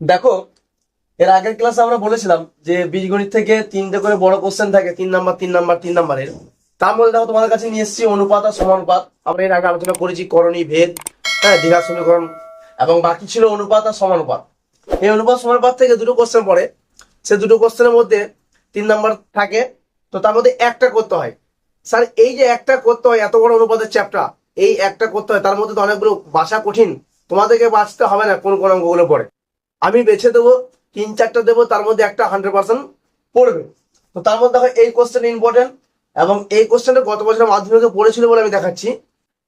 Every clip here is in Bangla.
দেখো, এর আগের ক্লাসে আমরা বলেছিলাম যে বীজগণিত থেকে তিনটে করে বড় কোশ্চেন থাকে, তিন নাম্বার তিন নাম্বার তিন নাম্বারের তার মধ্যে দেখো, তোমাদের কাছে নিয়ে এসেছি অনুপাত আর সমানুপাত। আমরা এর আগে আলোচনা করেছি করণী ভেদ হ্যাঁ দীঘা সমীকরণ, এবং বাকি ছিল অনুপাত আর সমানুপাত। এই অনুপাত, সমানুপাত থেকে দুটো কোশ্চেন পড়ে। সে দুটো কোশ্চেনের মধ্যে তিন নাম্বার থাকে, তো তার মধ্যে একটা করতে হয়। স্যার, এই যে একটা করতে হয়, এত বড় অনুপাতের চ্যাপ্টার এই একটা করতে হয়, তার মধ্যে তো অনেকগুলো বাসা কঠিন। তোমাদেরকে বাঁচতে হবে না, কোন কোন অঙ্কগুলো পড়ে। আমি বেছে দেবো, তিন চারটা দেবো, তার মধ্যে একটা হান্ড্রেড পার্সেন্ট পড়বে। তো তার মধ্যে দেখো এই কোশ্চেন ইম্পর্টেন্ট এবং এই কোশ্চেনটা গত বছরের মাধ্যমিকে পড়েছিল বলে আমি দেখাচ্ছি।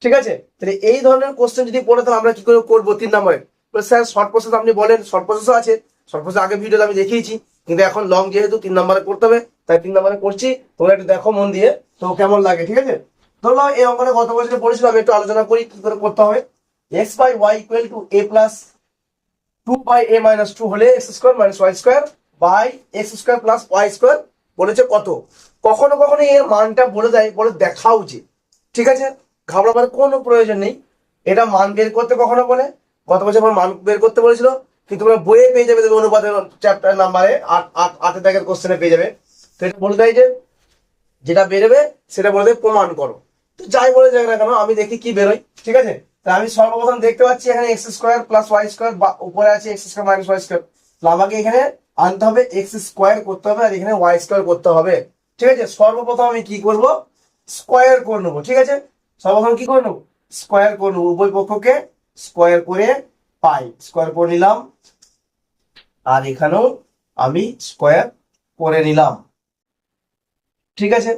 ঠিক আছে? তাহলে এই ধরনের কোশ্চেন যদি পড়ে, তাহলে আমরা কি করে করব তিন নম্বরে? স্যার শর্ট প্রসেস আপনি বলেন শর্ট প্রসেসও আছে। শর্ট প্রসেস আগে ভিডিওতে আমি দেখিয়েছি, কিন্তু এখন লং যেহেতু, তিন নম্বরে করতে হবে, তাই তিন নম্বরে করছি। তোমরা একটু দেখো মন দিয়ে, তো কেমন লাগে, ঠিক আছে? ধরো এই অঙ্কটা গত বছরে পড়েছিল, আমি একটু আলোচনা করি, কি করে করতে হবে। X by Y equal to A plus two by A minus two হলে X square minus Y square by X square plus Y square বলেছে কত? কখনো কখনো এর মানটা বলে দেয়, বলে দেখা উচিত ঠিক আছে? ঘাবড়াবার কোনো প্রয়োজন নেই। এটা মান বের করতে কখনো বলে। গত বছর আমার মান বের করতে বলেছিল। কিন্তু তোমরা বইয়ে পেয়ে যাবে দেখবে অনুপাতের চ্যাপ্টার নাম্বারে আট আট, আটের কোশ্চেনে পেয়ে যাবে। তো এটা বলে দেয় যে, যেটা বেরোবে সেটা বলে দেয় প্রমাণ করো। তো যাই বলে যাক না কেন, আমি দেখি কি বেরোয়। ঠিক আছে? তা আমি সর্বপ্রথম দেখতে পাচ্ছি এখানে X square plus Y square বা উপরে আছে X square minus Y square আমাকে এখানে আনতে হবে এক্স স্কোয়ার করতে হবে আর এখানে ওয়াই স্কোয়ার করতে হবে। ঠিক আছে? সর্বপ্রথম আমি কি করব? স্কোয়ার করে নেব, ঠিক আছে? সর্বপ্রথম কি করে নেব স্কোয়ার করে নেব, উভয় পক্ষকে স্কোয়ার করে পাই। স্কোয়ার করে নিলাম। আর এখানেও আমি স্কোয়ার করে নিলাম। ঠিক আছে?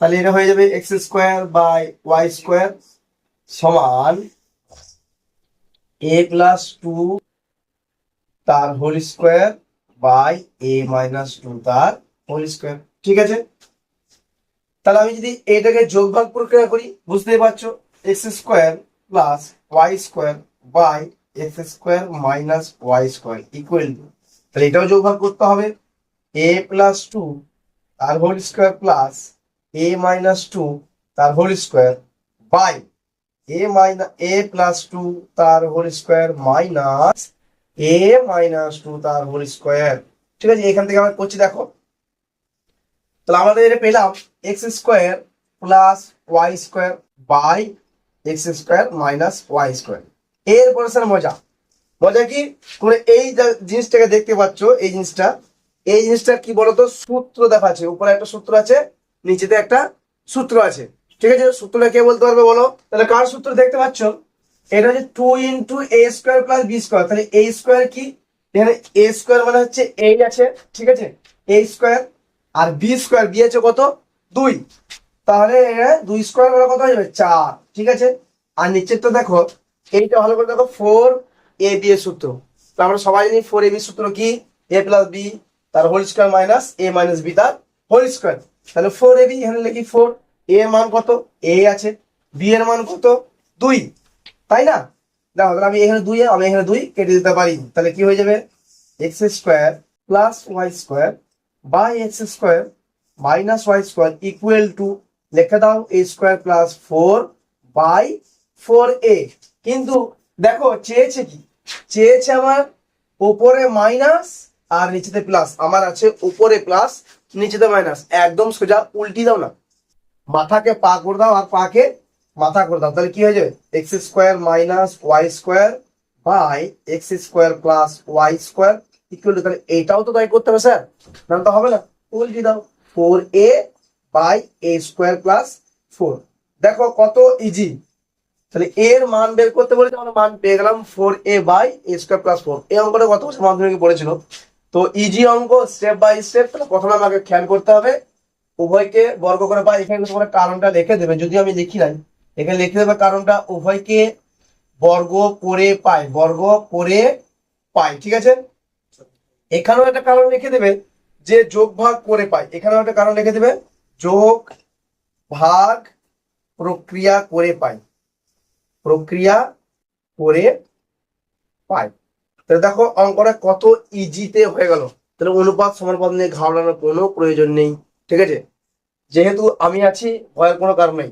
তাহলে এটা হয়ে যাবে X square by Y square সমান এ প্লাস টু তার whole square by A minus two তার হোল স্কোয়ার ঠিক আছে? তাহলে আমি যদি এটাকে যোগভাগ প্রক্রিয়া করি, বুঝতেই পারছ? X square plus Y square by X square minus Y square equal to তাহলে এটাও যোগভাগ করতে হবে। এ প্লাস টু তার whole square plus A minus two তার whole square by A minus A plus two তার whole square minus A minus two তার হোল স্কোয়ার ঠিক আছে, এখান থেকে আমরা করছি দেখো। তাহলে আমাদের এটা পেলাম X square plus Y square by X square minus Y square এরপরে স্যার মজা। মজা কি? তোমরা এই জিনিসটাকে দেখতে পাচ্ছ, এই জিনিসটা এই জিনিসটা কি বলতো? সূত্র দেখা আছে উপরে একটা সূত্র আছে, নিচেতে একটা সূত্র আছে। ঠিক আছে, সূত্রটা কে বলতে পারবে বলো? তাহলে কার সূত্র দেখতে পাচ্ছ? এটা হচ্ছে two into A square plus B square তাহলে এ স্কোয়ার কি? এখানে এ স্কোয়ার মানে হচ্ছে এই আছে, ঠিক আছে? এ স্কোয়ার আর বি স্কোয়ার বি আছে কত? দুই। তাহলে দুই স্কোয়ার মানে কত হয়ে যাবে? চার, ঠিক আছে? আর নিচের তো দেখো, এইটা ভালো করে দেখো ফোর এ বি এর সূত্র। তো আমরা সবাই জানি ফোর এ বি সূত্র কি? এ প্লাস বি তার whole square minus A minus B তার হোল স্কোয়ার তাহলে ফোর এ বি এখানে লিখি ফোর এ এর মান কত? এ আছে। বি এর মান কত? দুই। তাই না? দেখো, তাহলে আমি এখানে দুই, আমি এখানে দুই কেটে দিতে পারি। তাহলে কি হয়ে যাবে? X square plus Y square by X square minus Y square equal to লিখে দাও A square plus four by four A কিন্তু দেখো, চেয়েছে কি? চেয়েছে আমার উপরে মাইনাস আর নিচেতে প্লাস আমার আছে উপরে প্লাস নিচেতে মাইনাস একদম সোজা উল্টি দাও না। মাথাকে পা করে দাও আর পাকে মাথা করে দাও। তাহলে কি হয়ে যাবে? X square minus Y square by X square plus Y square equal তাহলে এইটাও তো তাই করতে হবে, স্যার। না তো হবে না। উল্টি দাও। Four A by A square plus four দেখো কত ইজি তাহলে এর মান বের করতে বলেছে, আমরা মান পেয়ে গেলাম four A by A square plus four এই অঙ্কটা কত বছর মাধ্যমিকে পড়েছিল? তো ইজি অঙ্ক স্টেপ বাই স্টেপ তাহলে প্রথমে আমাকে খেয়াল করতে হবে। উভয়কে বর্গ করে পাই এখানে তোমরা কারণটা লিখে দেবে, যদি আমি লিখি নাই, এখানে লিখে দেবে কারণটা উভয়কে বর্গ করে পায় বর্গ করে পায় ঠিক আছে? এখানেও একটা কারণ লিখে দেবে যে যোগ ভাগ করে পায় এখানেও একটা কারণ লিখে দেবে, যোগ ভাগ প্রক্রিয়া করে পায় প্রক্রিয়া করে পায় তাহলে দেখো অঙ্কটা কত ইজিতে হয়ে গেল। তাহলে অনুপাত, সমানুপাত নিয়ে ঘাবড়ানোর কোনো প্রয়োজন নেই। ঠিক আছে? যেহেতু আমি আছি ভয়ের কোনো কারণ নেই।